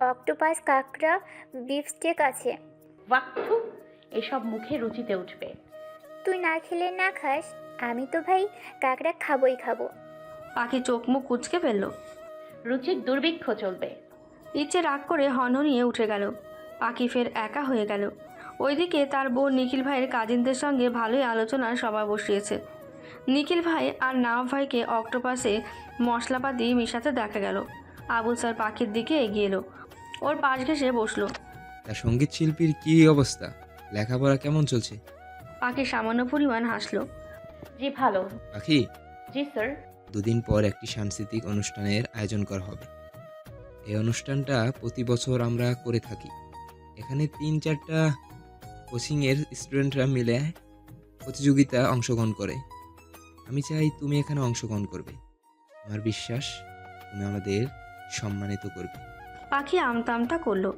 Octopus কাঁকড়া বিফস্টেক আছে। ওয়াক্থু এসব মুখে রুচিতে উঠবে। তুই না খেলে না খাস আমি তো ভাই কাঁকড়া খাবই খাব। পাখি চোখ মুখ কুচকে ফেলল। রুচির দুর্ভিক্ষ চলবে। ইচ্ছে রাগ করে হনহনিয়ে উঠে গেল। পাখি ফের একা হয়ে গেল। ওইদিকে তার বোন নিখিল ভাইয়ের কাজিনদের সঙ্গে ভালোই আলোচনার সভা বসিয়েছে। নিখিল ভাই আর নাও ভাইকে অক্টোপাসে মশলাপাতি মিশাতে দেখা গেল। আবুল স্যার পাখির দিকে এগিয়ে এলো। ওর পাশ ঘেসে বসল। তা সংগীত শিল্পীর কি অবস্থা? লেখাপড়া কেমন চলছে? পাখি সামান্য পরিমাণ হাসলো। জি ভালো। পাখি? জি স্যার। দুদিন পর একটি সাংস্কৃতিক অনুষ্ঠানের আয়োজন করা হবে। এই অনুষ্ঠানটা প্রতি বছর আমরা করে থাকি। এখানে তিন চারটা কোচিংয়ের স্টুডেন্টরা মিলে প্রতিযোগিতা অংশগ্রহণ করে। আমি চাই তুমি এখানে অংশগ্রহণ করবে। আমার বিশ্বাস তুমি আমাদের সম্মানিত করবে। পাখি আমতা আমতা করল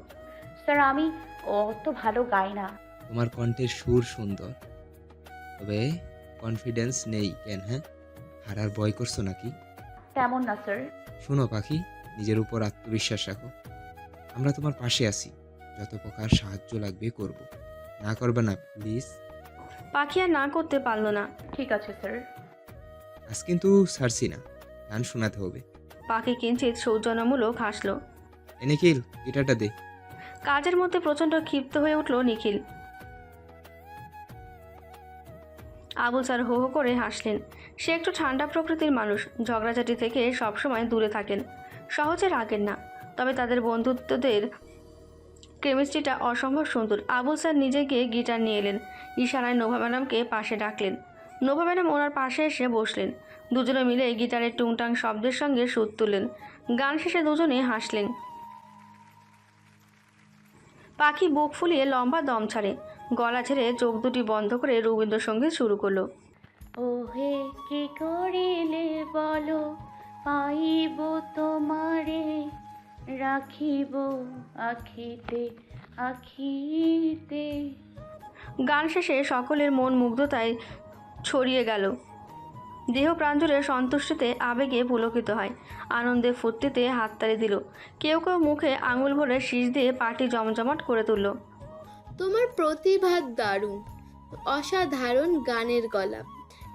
স্যার আমি অত ভালো গাই না। তোমার কণ্ঠের সুর সুন্দর তবে কনফিডেন্স নেই কেন হ্যাঁ? হারার ভয় করছ নাকি? তেমন না স্যার। শোনো পাখি নিজের উপর আত্মবিশ্বাস রাখো। আমরা তোমার পাশে আছি যত প্রকার সাহায্য লাগবে করব। না করবে না প্লিজ পাখি আর না করতে পারল না। ঠিক আছে স্যার। আজ কিন্তু ছাড়ছি না। গান শোনাতে হবে। পাখি কিঞ্চিত সৌজন্যমূলক হাসলো। এ নিখিল গিটারটা দে। কাজের মধ্যে প্রচণ্ড ক্ষিপ্ত হয়ে উঠল নিখিল। আবুল স্যার হো হো করে হাসলেন। সে একটু ঠান্ডা প্রকৃতির মানুষ। ঝগড়াঝাটি থেকে সবসময় দূরে থাকেন। সহজে রাগেন না। তবে তাদের বন্ধুত্বদের কেমিস্ট্রিটা অসম্ভব সুন্দর। আবুল স্যার নিজে গিয়ে গিটার নিয়ে এলেন। ইশারায় নোভা ম্যাডামকে পাশে ডাকলেন। নোভা ম্যাডাম ওনার পাশে এসে বসলেন। দুজনে মিলে গিটারের টুংটাং শব্দের সঙ্গে সুর তুললেন। গান শেষে দুজনে হাসলেন। পাখি বুক ফুলিয়ে লম্বা দম ছাড়ে। গলা ছেড়ে চোখ দুটি বন্ধ করে রবীন্দ্রসঙ্গীত শুরু করল। ও হে কি করিলে বলো? পাইব তোমারে রাখিব আখিতে আখিতে। গান শেষে সকলের মন মুগ্ধতায় ছড়িয়ে গেল। দেহ প্রাঞ্জলে সন্তুষ্টিতে আবেগে পুলকিত হয়। আনন্দে ফুর্তিতে হাততালি দিল। কেউ কেউ মুখে আঙুল ভরে শীষ দিয়ে পাটি জমজমাট করে তুলল। তোমার প্রতিভা দারুণ অসাধারণ গানের গলা।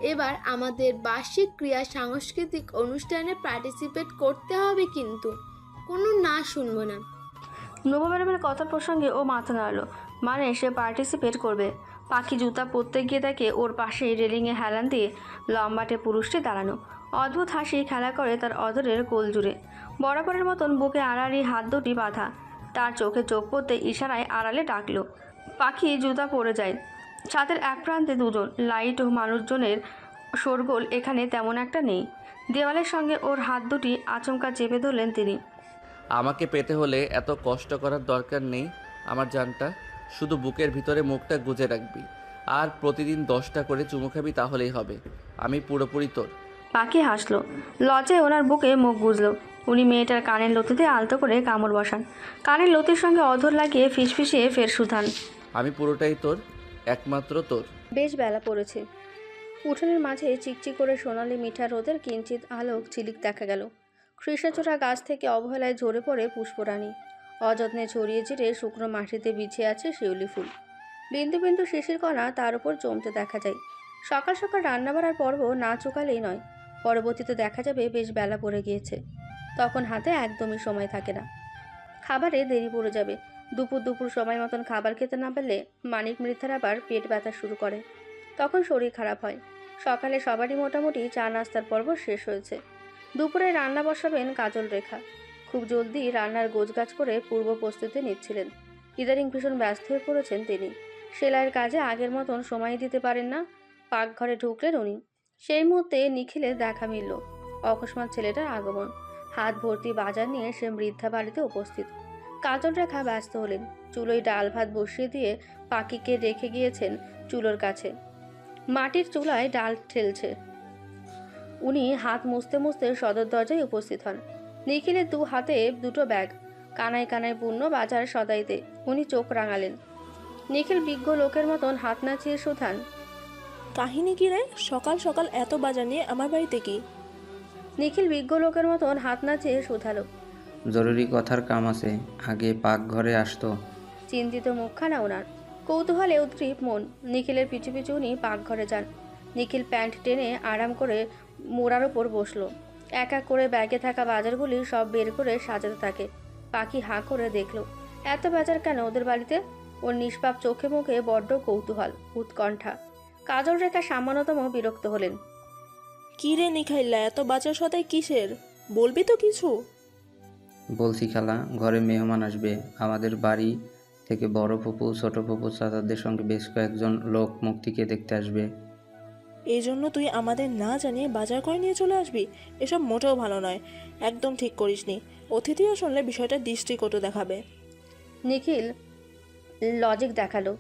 এবার আমাদের বার্ষিক ক্রিয়া সাংস্কৃতিক অনুষ্ঠানে পার্টিসিপেট করতে হবে কিন্তু। কোনো না শুনব না। নবু ম্যাডামের কথা প্রসঙ্গে ও মাথা নাড়ালো। মানে সে পার্টিসিপেট করবে। পাখি জুতা পরতে গিয়ে দেখে ওর পাশে রেলিংয়ে হেলান দিয়ে লম্বাটে পুরুষটি দাঁড়ানো। অদ্ভুত হাসি খেলা করে তার অধরের কোল জুড়ে। বরাবরের মতন বুকে আড়াআড়ি হাত দুটি বাঁধা। তার চোখে চোখ পড়তে ইশারায় আড়ালে ডাকলো, পাখি, জুতা পরে যায়। ছাদের এক প্রান্তে দুজন, লাইট ও মানুষজনের শোরগোল এখানে তেমন একটা নেই। দেওয়ালের সঙ্গে ওর হাত দুটি আচমকা চেপে ধরলেন তিনি। আমাকে পেতে হলে এত কষ্ট করার দরকার নেই, আমার জানটা। শুধু বুকের ভিতরে মুখটা গুজে রাখবি। আর প্রতিদিন দশটা করে চুমু খাবি তাহলেই হবে। আমি পুরোপুরি তোর। পাখি হাসলো। লজ্জায় ওনার বুকে মুখ গুজলো। উনি মেয়েটার কানের লতিতে আলতো করে কামড় বসান। কানের লতির সঙ্গে অধর লাগিয়ে ফিসফিসিয়ে ফের সুধান আমি পুরোটাই তোর একমাত্র তোর। বেশ বেলা পড়েছে। উঠোনের মাঝে চিকচিক করে সোনালি মিঠা রোদের কিঞ্চিত আলোক ঝিলিক দেখা গেল। কৃষ্ণচূড়া গাছ থেকে অবহেলায় ঝরে পড়ে পুষ্পরানী অযত্নে ছড়িয়ে ছিঁড়ে শুকনো মাটিতে বিছিয়ে আছে শিউলি ফুল। বিন্দু বিন্দু শিশির কণা তার উপর জমতে দেখা যায়। সকাল সকাল রান্না বাড়ার পর্ব না চোকালেই নয়। পরবর্তীতে দেখা যাবে বেশ বেলা পড়ে গিয়েছে। তখন হাতে একদমই সময় থাকে না। খাবারে দেরি পড়ে যাবে। দুপুর দুপুর সময় মতন খাবার খেতে না পারলে মানিক মৃথার আবার পেট ব্যথা শুরু করে। তখন শরীর খারাপ হয়। সকালে সবারই মোটামুটি চা নাস্তার পর্ব শেষ হয়েছে। দুপুরে রান্না বসাবেন কাজল রেখা। খুব জলদি রান্নার গোছগাছ করে পূর্ব প্রস্তুতি নিচ্ছিলেন। ইদানিং ভীষণ ব্যস্ত হয়ে পড়েছেন তিনি। সেলাইয়ের কাজে আগের মতন সময় দিতে পারেন না। পাকঘরে ঢুকলেন উনি। সেই মুহূর্তে নিখিলের দেখা মিলল, অকস্মাৎ ছেলেটার আগমন। হাত ভর্তি বাজার নিয়ে সে বৃদ্ধা বাড়িতে উপস্থিত। কাজল রেখা ব্যস্ত হলেন। চুলোয় ডাল ভাত বসিয়ে দিয়ে পাখিকে রেখে গিয়েছেন চুলোর কাছে। মাটির চুলায় ডাল ঠেলছে। উনি হাত মুছতে মুছতে সদর দরজায় উপস্থিত হন। নিখিলের দু হাতে দুটো ব্যাগ কানায় কানায় পূর্ণ বাজার সদাইতে উনি চোখ রাঙালেন। নিখিল বিজ্ঞ লোকের মতন হাত নাচিয়ে সুধান কাহিনী কি রে? সকাল সকাল এত বাজার নিয়ে আমার বাড়িতে কি? নিখিল বিজ্ঞ লোকের মতন হাত নাচিয়ে শুধালো। জরুরি কথার কাম আছে আগে পাকঘরে আসতো। চিন্তিত মুখখানা ওনার। কৌতূহলে উদ্গ্রীব মন নিখিলের পিছু পিছু উনি পাকঘরে যান। নিখিল প্যান্ট টেনে আরাম করে মোড়ার ওপর বসল। এক এক করে ব্যাগে থাকা বাজারগুলি সব বের করে সাজাতে থাকে। পাখি হাঁ করে দেখল এত বাজার কেন ওদের বাড়িতে? ওর নিষ্পাপ চোখে মুখে বড্ড কৌতূহল উৎকণ্ঠা। কাজল রেখা সামান্যতম বিরক্ত হলেন। কি রে নিখাইল্লা এত বাচার সাথে কিসের? বলবি তো কিছু? বলছি খালা ঘরে মেহমান আসবে। আমাদের বাড়ি থেকে বড় ফুপু ছোট ফুপু চাচাদের সঙ্গে বেশ কয়েকজন লোক মুক্তিকে দেখতে আসবে। এই জন্য তুই আমাদের না জানিয়ে বাজার করে নিয়ে চলে আসবি। এসব মোটেও ভালো নয়। একদম ঠিক করিসনি। অতিথিও শুনলে বিষয়টা দৃষ্টিকটু দেখাবে। নিখিল লজিক দেখাল।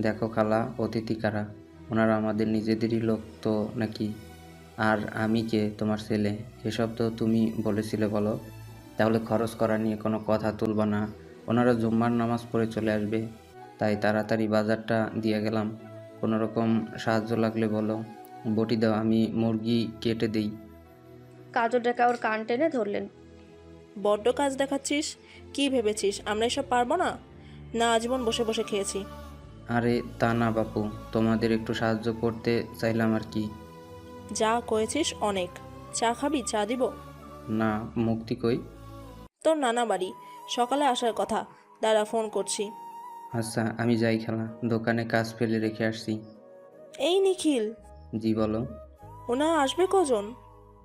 দেখো খালা অতিথি কারা? ওনারা আমাদের নিজেদেরই লোক তো নাকি? আর আমি কে? তোমার ছেলে? এসব তো তুমি বলেছিলে বলো। তাহলে খরচ করা নিয়ে কোনো কথা তুলবা না। ওনারা জুম্মার নামাজ পড়ে চলে আসবে। তাই তাড়াতাড়ি বাজারটা দিয়ে গেলাম। কোনো রকম সাহায্য লাগলে বলো। বটি দাও আমি মুরগি কেটে দিই। কাজল রেখা ওর কান টেনে ধরলেন। বড্ড কাজ দেখাচ্ছিস? কি ভেবেছিস? আমরা এসব পারব না? না আজীবন বসে বসে খেয়েছি। আরে তা না বাপু তোমাদের একটু সাহায্য করতে চাইলাম আর কি। যা কয়েছিস অনেক। চা খাবি? চা দিব? না মুক্তি কই? তোর নানা বাড়ি। সকালে আসার কথা। দাঁড়া ফোন করছি। আচ্ছা আমি যাই খেলা। দোকানে কাজ ফেলে রেখে আসছি। এই নিখিল জি বলো। ওনা আসবে কজন?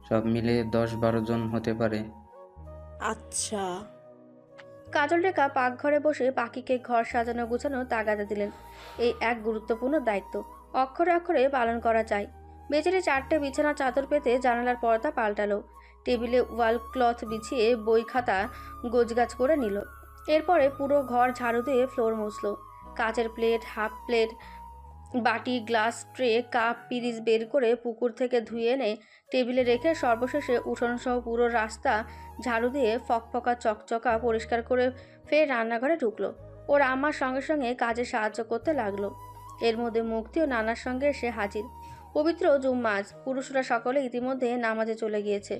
সব মিলে দশ বারো জন হতে পারে। আচ্ছা। কাজল রেখা পাকঘরে বসে পাখিকে ঘর সাজানো গুছানো তাগাদা দিলেন। এই এক গুরুত্বপূর্ণ দায়িত্ব। অক্ষরে অক্ষরে পালন করা চাই। বেচারি চারটে বিছানা চাদর পেতে জানালার পর্দা পাল্টালো। টেবিলে ওয়াল ক্লথ বিছিয়ে বই খাতা গোছগাছ করে নিল। এরপরে পুরো ঘর ঝাড়ু দিয়ে ফ্লোর মুছল। কাচের প্লেট হাফ প্লেট বাটি, গ্লাস, ট্রে, কাপ, পিরিচ বের করে পুকুর থেকে ধুয়ে এনে টেবিলে রেখে সর্বশেষে উঠোনসহ পুরো রাস্তা ঝাড়ু দিয়ে ফকফকা, চকচকা পরিষ্কার করে ফের রান্নাঘরে ঢুকলো। ওর আমার সঙ্গে সঙ্গে কাজে সাহায্য করতে লাগল। এর মধ্যে মুক্তিও নানার সঙ্গে এসে হাজির। পবিত্র জুম্মাজ, পুরুষরা সকলে ইতিমধ্যে নামাজে চলে গিয়েছে।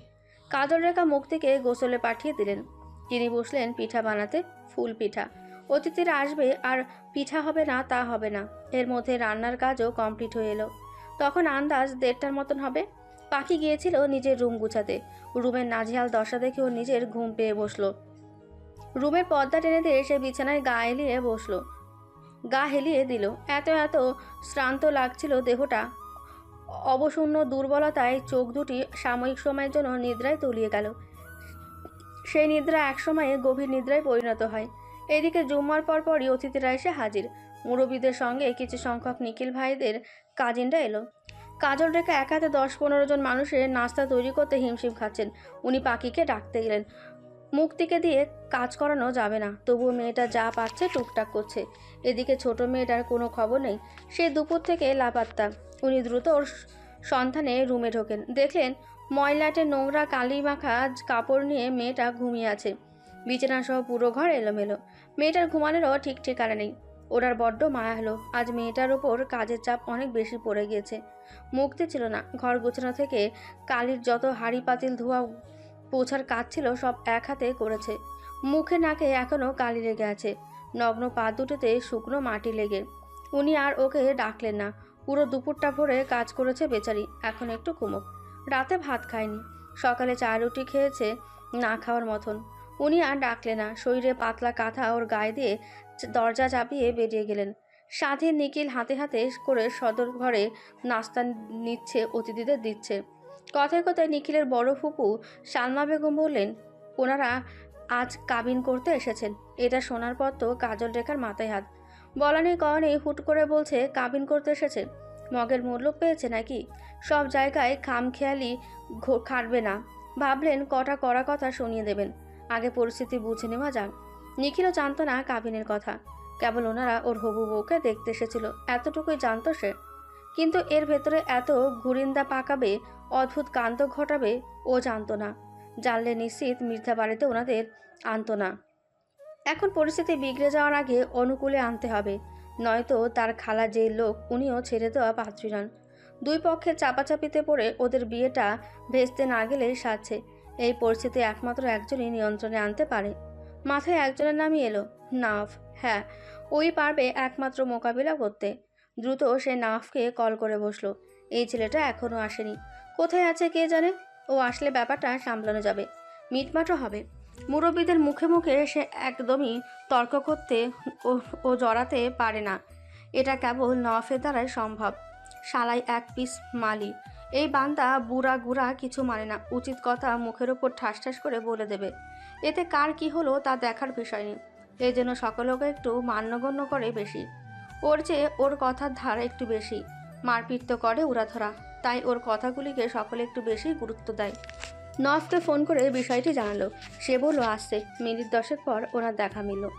কাজল রেখা মুক্তিকে গোসলে পাঠিয়ে দিলেন। তিনি বসলেন পিঠা বানাতে, ফুল পিঠা। অতিথিরা আসবে আর পিঠা হবে না, তা হবে না। এর মধ্যে রান্নার কাজও কমপ্লিট হয়ে এলো। তখন আন্দাজ দেড়টার মতন হবে। পাখি গিয়েছিল নিজের রুম গুছাতে। রুমের নাজেহাল দশা দেখে ও নিজের ঘুম পেয়ে বসল। রুমের পর্দা টেনে দিয়ে সে বিছানায় গা এলিয়ে বসল। গা হেলিয়ে দিল। এত এত শ্রান্ত লাগছিল দেহটা। অবশূন্য দুর্বলতায় চোখ দুটি সাময়িক সময়ের জন্য নিদ্রায় তলিয়ে গেল। সেই নিদ্রা এক সময়ে গভীর নিদ্রায় পরিণত হয়। এদিকে জুম্মার পর পরই অতিথিরা এসে হাজির। মুরব্বীদের সঙ্গে কিছু সংখ্যক নিখিল ভাইদের কাজিনরা এলো। কাজল রেখা এক হাতে দশ পনেরো জন মানুষের নাস্তা তৈরি করতে হিমশিম খাচ্ছেন। উনি পাখিকে ডাকতে গেলেন মুক্তিকে দিয়ে কাজ করানো যাবে না, তবুও মেয়েটা যা পাচ্ছে টুকটাক করছে। এদিকে ছোট মেয়েটার কোনো খবর নেই। সে দুপুর থেকে লাপাত্তা। উনি দ্রুত ওর সন্ধানে রুমে ঢোকেন। দেখলেন ময়লাটে নোংরা কালি মাখা কাপড় নিয়ে মেয়েটা ঘুমিয়ে আছে। বিছানা সহ পুরো ঘর এলোমেলো। মেয়েটার ঘুমানোরও ঠিক ঠিকানা নেই। ওনার বড্ড মায়া হলো। আজ মেয়েটার ওপর কাজের চাপ অনেক বেশি পড়ে গিয়েছে। মুক্তি ছিল না। ঘর গোছানো থেকে কালির যত হাঁড়ি পাতিল ধোয়া পোছার কাজ ছিল, সব এক হাতে করেছে। মুখে নাকে এখনও কালি লেগে আছে। নগ্ন পা দুটোতে শুকনো মাটি লেগে। উনি আর ওকে ডাকলেন না। পুরো দুপুরটা ভরে কাজ করেছে বেচারি। এখন একটু ঘুমোক। রাতে ভাত খায়নি। সকালে চা রুটি খেয়েছে না খাওয়ার মতন। উনি আর ডাকলে না। শরীরে পাতলা কাঁথা ওর গায়ে দিয়ে দরজা চাপিয়ে বেরিয়ে গেলেন। সাথে নিখিল হাতে হাতে করে সদর ঘরে নাস্তা নিচ্ছে, অতিথিদের দিচ্ছে। কথায় কথায় নিখিলের বড় ফুপু সালমা বেগম বললেন, ওনারা আজ কাবিন করতে এসেছেন। এটা শোনার পর তো কাজল রেখার মাথায় হাত। বলা নেই, কওয়া নেই, হুট করে বলছে, কাবিন করতে এসেছে। মগের মূল্য পেয়েছে নাকি? সব জায়গায় খামখেয়ালি খাটবে না। ভাবলেন কটা করা কথা শুনিয়ে দেবেন। আগে পরিস্থিতি বুঝে নেওয়া যাক। নিখিলও জানতো না কাবিনের কথা। কেবল ওনারা ওর হবু বউকে দেখতে এসেছিল, এতটুকুই জানতো সে। কিন্তু এর ভেতরে এত ঘুরিন্দা পাকাবে, অদ্ভুত কান্ত ঘটাবে, ও জানতো না। জানলে নিশ্চিত মির্জা বাড়িতে ওনাদের আনতো না। এখন পরিস্থিতি বিগড়ে যাওয়ার আগে অনুকূলে আনতে হবে। নয়তো তার খালা যে লোক, উনিও ছেড়ে দেওয়া পাত্রী নন। দুই পক্ষের চাপাচাপিতে পড়ে ওদের বিয়েটা ভেস্তে না গেলেই সাজছে। এই পরিস্থিতি একমাত্র একজনই নিয়ন্ত্রণে আনতে পারে। মাথায় একজনের নামই এলো, নাফ। হ্যাঁ ওই পারবে একমাত্র মোকাবিলা করতে। দ্রুত সে নাফকে কল করে বসল। এই ছেলেটা এখনও আসেনি। কোথায় আছে কে জানে? ও আসলে ব্যাপারটা সামলানো যাবে। মিটমাটও হবে। মুরব্বীদের মুখে মুখে সে একদমই তর্ক করতে ও জড়াতে পারে না। এটা কেবল নওয়াফের দ্বারাই সম্ভব। শালাই এক পিস মালি। এই বান্দা বুড়া গুড়া কিছু মানে না। উচিত কথা মুখের ওপর ঠাস ঠাস করে বলে দেবে। এতে কার কি হলো তা দেখার বিষয় নেই। এই জন্য সকলকে একটু মান্যগণ্য করে বেশি। ওর চেয়ে ওর কথার ধারা একটু বেশি। মারপিট তো করে উড়াধরা। তাই ওর কথাগুলিকে সকলে একটু বেশি গুরুত্ব দেয়। নফকে ফোন করে বিষয়টি জানালো। সে বলল, আসছে। মিনিট দশেক পর ওনার দেখা মিলল।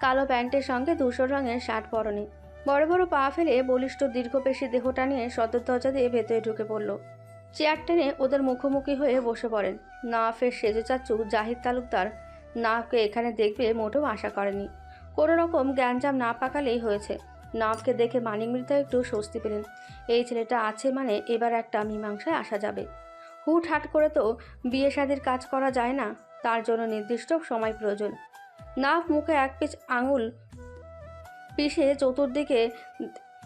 কালো প্যান্টের সঙ্গে ধূসর রঙের শার্ট পরনে। বড় বড় পা ফেলে বলিষ্ঠ দীর্ঘপেশী দেহটা নিয়ে সদর দরজা দিয়ে ভেতরে ঢুকে পড়ল। চেয়ার টেনে ওদের মুখোমুখি হয়ে বসে পড়েন। নাফের সেজে চাচ্চু জাহিদ তালুকদার। নাফকে এখানে দেখবে মোটেও আশা করেনি। কোনো রকম জ্ঞানজাম না পাকালেই হয়েছে। নাফকে দেখে মানিক মৃতা একটু স্বস্তি পেলেন। এই ছেলেটা আছে মানে এবার একটা মীমাংসায় আসা যাবে। হুট হাট করে তো বিয়ে শাদির কাজ করা যায় না। তার জন্য নির্দিষ্ট সময় প্রয়োজন। নাফ মুখে এক পিচ আঙুল পিষে চতুর্দিকে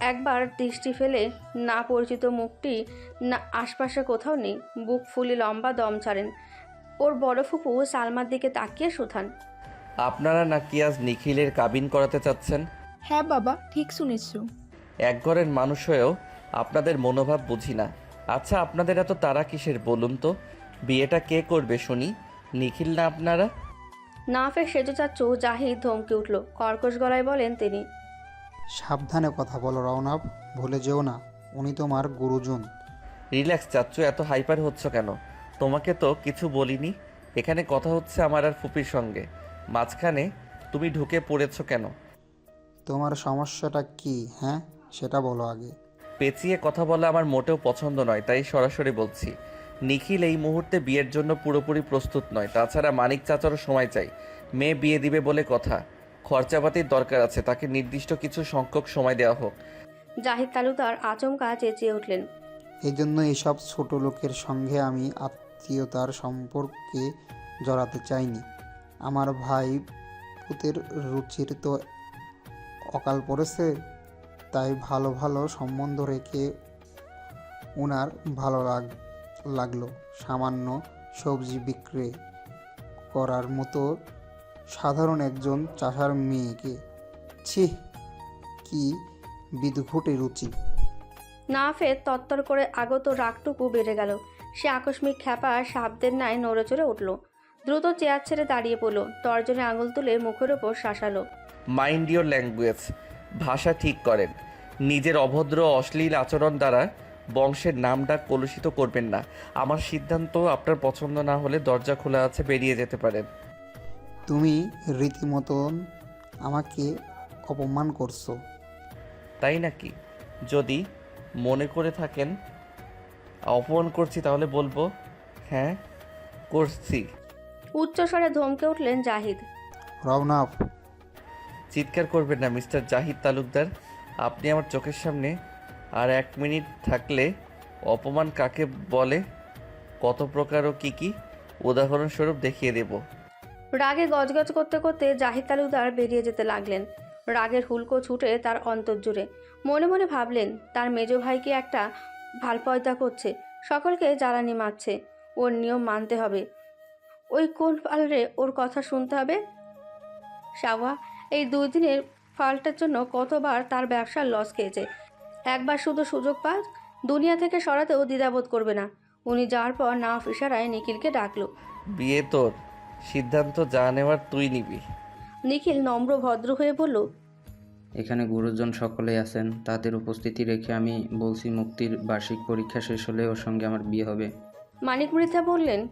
একবার দৃষ্টি ফেলে না পরিচিত মুখটি না আশপাশে কোথাও নেই। বুক ফুলি লম্বা দম ছাড়েন। ওর বড় ফুপু সালমার দিকে তাকিয়ে সুথান আপনারা নাকি আজ নিখিলের কাবিন করাতে চাচ্ছেন? হ্যাঁ বাবা ঠিক শুনেছো। এক ঘরের মানুষ হয়েও আপনাদের মনোভাব বুঝি না। আচ্ছা আপনাদের এত তারা কিসের বলুন তো? বিয়েটা কে করবে শুনি? নিখিল না আপনারা? নাফের সেজো চাচ্চু জাহিদ ধমকে উঠল। কর্কশ গলায় বলেন তিনি। সাবধানে কথা বলো রওনাব। ভুলে যেও না উনি তোমার গুরুজন। রিল্যাক্স চাচ্ছু এত হাইপার হচ্ছ কেন? তোমাকে তো কিছু বলিনি। এখানে কথা হচ্ছে আমার আর ফুপির সঙ্গে। মাঝখানে তুমি ঢুকে পড়েছো কেন? তোমার সমস্যাটা কি হ্যাঁ? সেটা বলো আগে। পেঁচিয়ে কথা বলা আমার মোটেও পছন্দ নয় তাই সরাসরি বলছি। নিখিল এই মুহূর্তে বিয়ের জন্য পুরোপুরি প্রস্তুত নয় তাছাড়া মানিক চাচারও সময় চাই। মেয়ে বিয়ে দিবে বলে কথা। খরচাপাতির দরকার আছে তাকে নির্দিষ্ট কিছু সংখ্যক সময় দেওয়া হোক। জাহিদ তালুকদার আচমকা চেঁচিয়ে উঠলেন। এই জন্য এইসব ছোট লোকের সঙ্গে আমি আত্মীয়তার সম্পর্কে জড়াতে চাইনি। আমার ভাই পুতের রুচির তো অকাল পড়েছে তাই ভালো ভালো সম্বন্ধ রেখে ওনার ভালো লাগ লাগল। সামান্য সবজি বিক্রি করার মতো সাধারণ একজন চাষার মেয়েকে। ছি কি বিদঘুটে রুচি। নাফের তত্তর করে আগত রাগটুকু বেড়ে গেল। সে আকস্মিক খ্যাপা সাপদের ন্যায় নড়ে চড়ে উঠল। দ্রুত চেয়ার ছেড়ে দাঁড়িয়ে পড়ল। তর্জনে আঙুল তুলে মুখের ওপর শাসালো। মাইন্ড ইওর ল্যাঙ্গুয়েজ ভাষা ঠিক করেন। নিজের অভদ্র অশ্লীল আচরণ দ্বারা বংশের নামটা কলুষিত করবেন না। আমার সিদ্ধান্ত আপনার পছন্দ না হলে দরজা খোলা আছে বেরিয়ে যেতে পারেন। তুমি রীতিমতন আমাকে অপমান করছ। তাই নাকি? যদি মনে করে থাকেন অপমান করছি তাহলে বলব হ্যাঁ করছি। উচ্চস্বরে ধমকে উঠলেন জাহিদ। রওনাফ চিৎকার করবেন না মিস্টার জাহিদ তালুকদার। আপনি আমার চোখের সামনে আর এক মিনিট থাকলে অপমান কাকে বলে কত প্রকার ও কী কী? উদাহরণস্বরূপ দেখিয়ে দেব। রাগে গজগজ করতে করতে জাহিদ তালুকদার বেরিয়ে যেতে লাগলেন। রাগের হুলকো ছুটে তার অন্তর জুড়ে মনে মনে ভাবলেন, তার মেজ ভাইকে একটা ভালপয়দা করছে, সকলকে জ্বালানি মারছে, ওর নিয়ম মানতে হবে। ওই কোন পালরে ওর কথা শুনতে হবে? শাওয়া, এই দুই দিনের ফালটার জন্য কতবার তার ব্যবসার লস খেয়েছে। একবার শুধু সুযোগ পাক, দুনিয়া থেকে সরাতেও দ্বিধাবোধ করবে না। উনি যাওয়ার পর নাফ ইশারায় নিখিলকে ডাকলো। বিয়ে তোর? সিদ্ধান্ত যা নেওয়ার তুই নিবি। নিখিল নম্র ভদ্র হয়ে বলল এখানে গুরুজন সকলেই আছেন তাদের উপস্থিতি রেখে আমি বলছি মুক্তির বার্ষিক পরীক্ষা শেষ হলে ওর সঙ্গে আমার বিয়ে হবে। মানিক মৃথা বললেন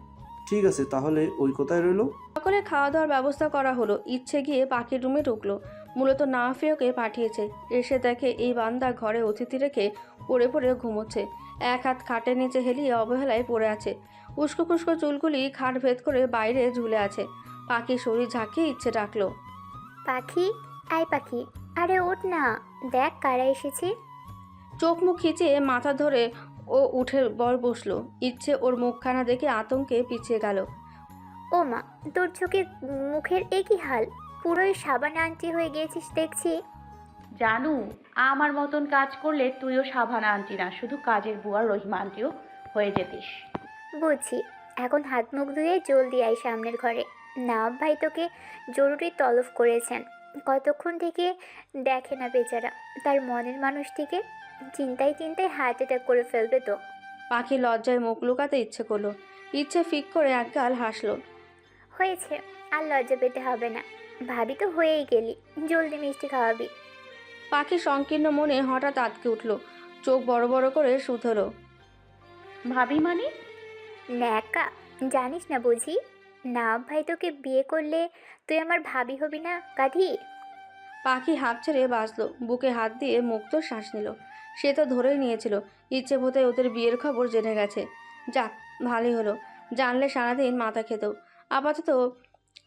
ঠিক আছে তাহলে ওই কোথায় রইল। সকলে খাওয়া দাওয়ার ব্যবস্থা করা হলো ইচ্ছে গিয়ে পাখির রুমে ঢুকলো। মূলত না নাফিওকে পাঠিয়েছে এসে দেখে এই বান্দা ঘরে অতিথি রেখে পড়ে পড়ে ঘুমোচ্ছে। এক হাত খাটের নিচে হেলিয়ে অবহেলায় পড়ে আছে। উস্কো খুস্কো চুলগুলি খাট ভেদ করে বাইরে ঝুলে আছে। পাখি শরীর ঝাঁকিয়ে ইচ্ছে ডাকলো। পাখি? আয় পাখি আরে ওঠ না। দেখ কারা এসেছে। চোখ মুখ খিচে মাথা ধরে ও উঠে বর বসল। ইচ্ছে ওর মুখখানা দেখে আতঙ্কে পিছিয়ে গেল। ও মা তোর চোখে মুখের একই হাল। পুরোই সাবান আন্টি হয়ে গিয়েছিস দেখছি। জানু আমার মতন কাজ করলে তুইও সাভানা আন্টি না শুধু কাজের বুয়া রহিমা আন্টিও হয়ে যেতিস। বুঝছি এখন হাত মুখ ধুয়ে জলদি আয় সামনের ঘরে। না ভাই তোকে জরুরি তলব করেছেন। কতক্ষণ থেকে দেখে না বেচারা। তার মনের মানুষটিকে চিন্তায় চিন্তায় হার্ট অ্যাটাক করে ফেলবে তো। পাখি লজ্জায় মুখ লুকাতে ইচ্ছে করল। ইচ্ছে ফিক করে একগাল হাসলো। হয়েছে আর লজ্জা পেতে হবে না। ভাবি তো হয়েই গেলি। জলদি মিষ্টি খাওয়াবি। পাখি সংকীর্ণ মনে হঠাৎ আটকে উঠল। চোখ বড় বড় করে শুধলো। ভাবি মানে? ন্যাকা, জানিস না বুঝি? না ভাই, তোকে বিয়ে করলে তুই আমার ভাবি হবি না গাধি পাখি হাত ছেড়ে বাঁচলো, বুকে হাত দিয়ে মুক্ত শ্বাস নিল। সে তো ধরেই নিয়েছিল, ইচ্ছে হতে ওদের বিয়ের খবর জেনে গেছে। যাক, ভালোই হলো, জানলে সারাদিন মাথা খেত। আপাতত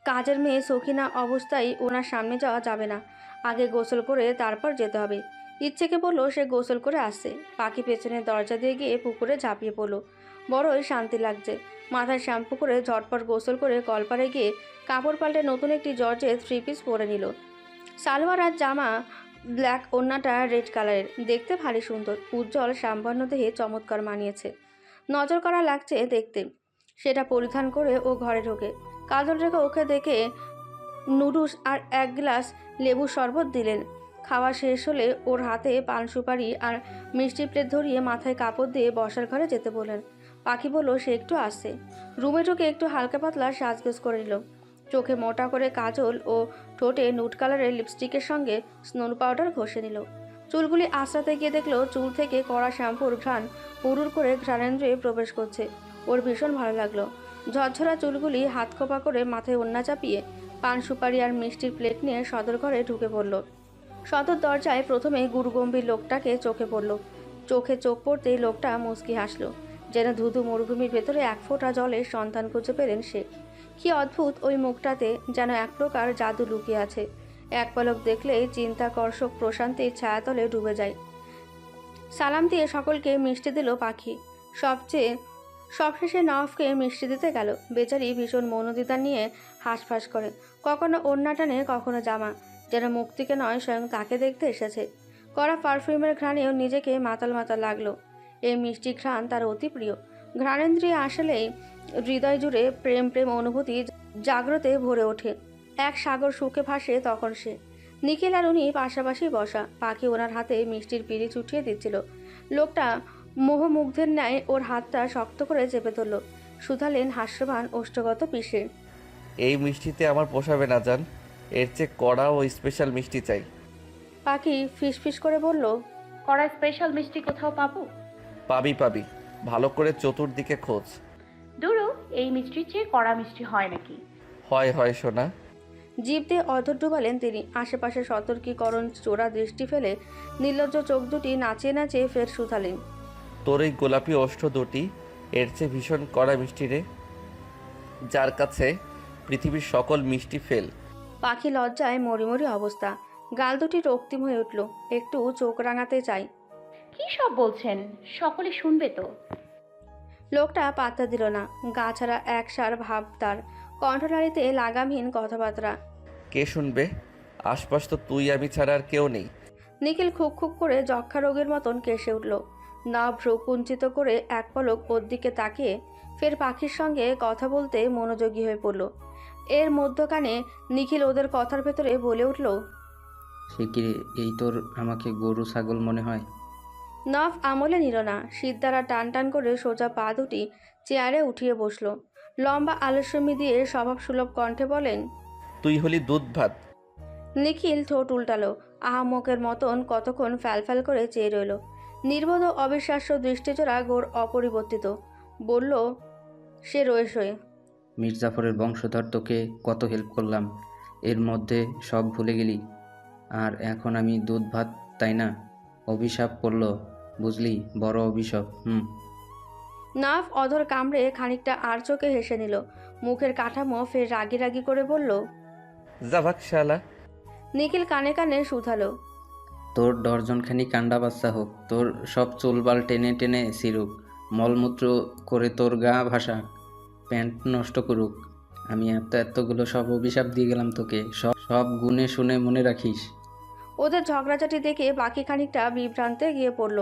কাজের মেয়ে সখিনা অবস্থায় ওনার সামনে যাওয়া যাবে না। আগে গোসল করে তারপর যেতে হবে। ইচ্ছেকে বলল সে গোসল করে আসছে। পাখি পেছনের দরজা দিয়ে গিয়ে পুকুরে ঝাঁপিয়ে পড়ল। বড়ই শান্তি লাগছে। মাথায় শ্যাম্পু করে ঝটপট গোসল করে কলপারে গিয়ে কাপড় পাল্টে নতুন একটি জর্জের থ্রি পিস পরে নিল। সালোয়ার আর জামা ব্ল্যাক, ওড়নাটা রেড কালারের। দেখতে ভারী সুন্দর। উজ্জ্বল সাম্পান্ন দেহে চমৎকার মানিয়েছে। নজর করা লাগছে দেখতে। সেটা পরিধান করে ও ঘরে ঢোকে। কাজল রেখে ওকে দেখে নুডলস আর এক গ্লাস লেবু শরবত দিলেন। খাওয়া শেষ হলে ওর হাতে পান সুপারি আর মিষ্টি প্লেট ধরিয়ে মাথায় কাপড় দিয়ে বসার ঘরে যেতে বললেন। পাখি বলল, সে একটু আসছে। রুমে ঢুকে একটু হালকা পাতলা সাজগোজ করে নিল। চোখে মোটা করে কাজল ও ঠোঁটে নুট কালারের লিপস্টিকের সঙ্গে স্নো পাউডার ঘষে নিল। চুলগুলি আশ্রাতে গিয়ে দেখল, চুল থেকে কড়া শ্যাম্পুর ঘ্রাণ হুড়ুর করে ঘ্রাণেন্দ্রে প্রবেশ করছে। ওর ভীষণ ভালো লাগল। ঝরঝরা চুলগুলি হাত খোপা করে মাথায় ওন্না চাপিয়ে পান সুপারি আর মিষ্টির প্লেট নিয়ে সদর ঘরে ঢুকে পড়ল। সদর দরজায় প্রথমে গুরুগম্ভীর লোকটাকে চোখে পড়ল। চোখে চোখ পড়তেই লোকটা মুচকি হাসলো। যেন ধুধু মরুভূমির ভেতরে এক ফোঁটা জলের সন্ধান খুঁজে পেলেন সে। কি অদ্ভুত ওই মুখটাতে যেন এক প্রকার জাদু লুকিয়ে আছে। এক পলক দেখলেই চিন্তাকর্ষক প্রশান্তির ছায়াতলে ডুবে যায়। সালাম দিয়ে সকলকে মিষ্টি দিল পাখি। সবচেয়ে সবশেষে নওয়াফকে মিষ্টি দিতে গেল। বেচারি ভীষণ মনোদিতা নিয়ে হাঁসফাঁস করে। কখনো ওড়না টানে, কখনো জামা। যেন মুক্তিকে নয়, স্বয়ং তাকে দেখতে এসেছে। কড়া পারফিউমের ঘ্রাণেও নিজেকে মাতাল মাতাল লাগল। এই মিষ্টি ঘ্রাণ তার অতি প্রিয়। ঘ্রাণেন্দ্রিয় আসলেই হৃদয় জুড়ে প্রেম প্রেম অনুভূতি জাগ্রতে ভরে ওঠে। এক সাগর সুখে ভাসে তখন সে। নিখিল আর উনি পাশাপাশি বসা। পাখি ওনার হাতে মিষ্টির পিড়ি চুটিয়ে দিচ্ছিল। লোকটা মোহমুগ্ধের ন্যায় ওর হাতটা শক্ত করে চেপে ধরল। সুধালেন হাস্যবান ওষ্ঠগত পিসে। এই মিষ্টিতে আমার পোষাবে না জান। এর চেয়ে কড়া ও স্পেশাল মিষ্টি চাই। পাখি ফিসফিস করে বলল কড়া স্পেশাল মিষ্টি কোথাও পাবো? পাবি পাবি। ভালো করে চতুর্দিকে খোঁজ। দুরু এই মিষ্টির চেয়ে কড়া মিষ্টি হয় নাকি? হয় হয় সোনা। জিভ দিয়ে অধর ডুবালেন তিনি। আশেপাশে সতর্কীকরণ চোরা দৃষ্টি ফেলে নির্লজ্জ চোখ দুটি নাচিয়ে নাচিয়ে ফের শুধালেন তোর এই গোলাপি ওষ্ঠ দুটি এর চেয়ে ভীষণ কড়া মিষ্টি রে। যার কাছে পৃথিবীর সকল মিষ্টি ফেল। পাখি লজ্জায় মরিমরি অবস্থা। গাল দুটি রক্তিম হয়ে উঠল। একটু চোখ রাঙাতে চাই। কি সব বলছেন? সকলে শুনবে তো। লোকটা পাত্তা দিল না। গা ছাড়া এক সার ভাব তার। কণ্ঠনালীতে লাগামহীন কথাবার্তা। কে শুনবে? আশপাশ তো তুই আমি ছাড়া আর কেউ নেই। নিখিল খুক খুক করে যক্ষা রোগের মতন কেসে উঠল। না ভ্রু কুঞ্চিত করে এক পলক ওর দিকে তাকিয়ে ফের পাখির সঙ্গে কথা বলতে মনোযোগী হয়ে পড়ল। এর মধ্যখানে নিখিল ওদের কথার ভেতরে বলে উঠল সে কি এই তোর আমাকে গরু ছাগল মনে হয়? নফ আমলে নিল না। সিদ্ধারা টান টান করে সোজা পা দুটি চেয়ারে উঠিয়ে বসল। লম্বা আলস্যমি দিয়ে স্বভাবসুলভ কণ্ঠে বলেন তুই হলি দুধ ভাত নিখিল ঠোঁট উল্টালো। আহামকের মতন কতক্ষণ ফ্যালফ্যাল করে চেয়ে রইল। নির্বোধ ও অবিশ্বাস্য দৃষ্টিচোরা গোর অপরিবর্তিত। বলল সে রয়ে শয়ে মির্জাফরের বংশধর তোকে কত হেল্প করলাম। এর মধ্যে সব ভুলে গেলি। আর এখন আমি দুধ ভাত তাই না? অভিশাপ করল। বুঝলি বড় অভিশাপ হুম। নাফ অধর কামড়ে খানিকটা আর চোখে হেসে নিল। মুখের কাঠামো ফের রাগি রাগি করে বলল জাভাক শালা। নিখিল কানে কানে শুধালো তোর ডরজনখানি কান্ডা বাচ্চা হোক তোর সব চুলবাল টেনে টেনে সিরুক মলমূত্র করে তোর গা ভাসাক প্যান্ট নষ্ট করুক। আমি এত এতগুলো সব অভিশাপ দিয়ে গেলাম তোকে সব সব গুণে শুনে মনে রাখিস। ওদের ঝগড়াঝাটি দেখে বাকি খানিকটা বিভ্রান্তে গিয়ে পড়ল।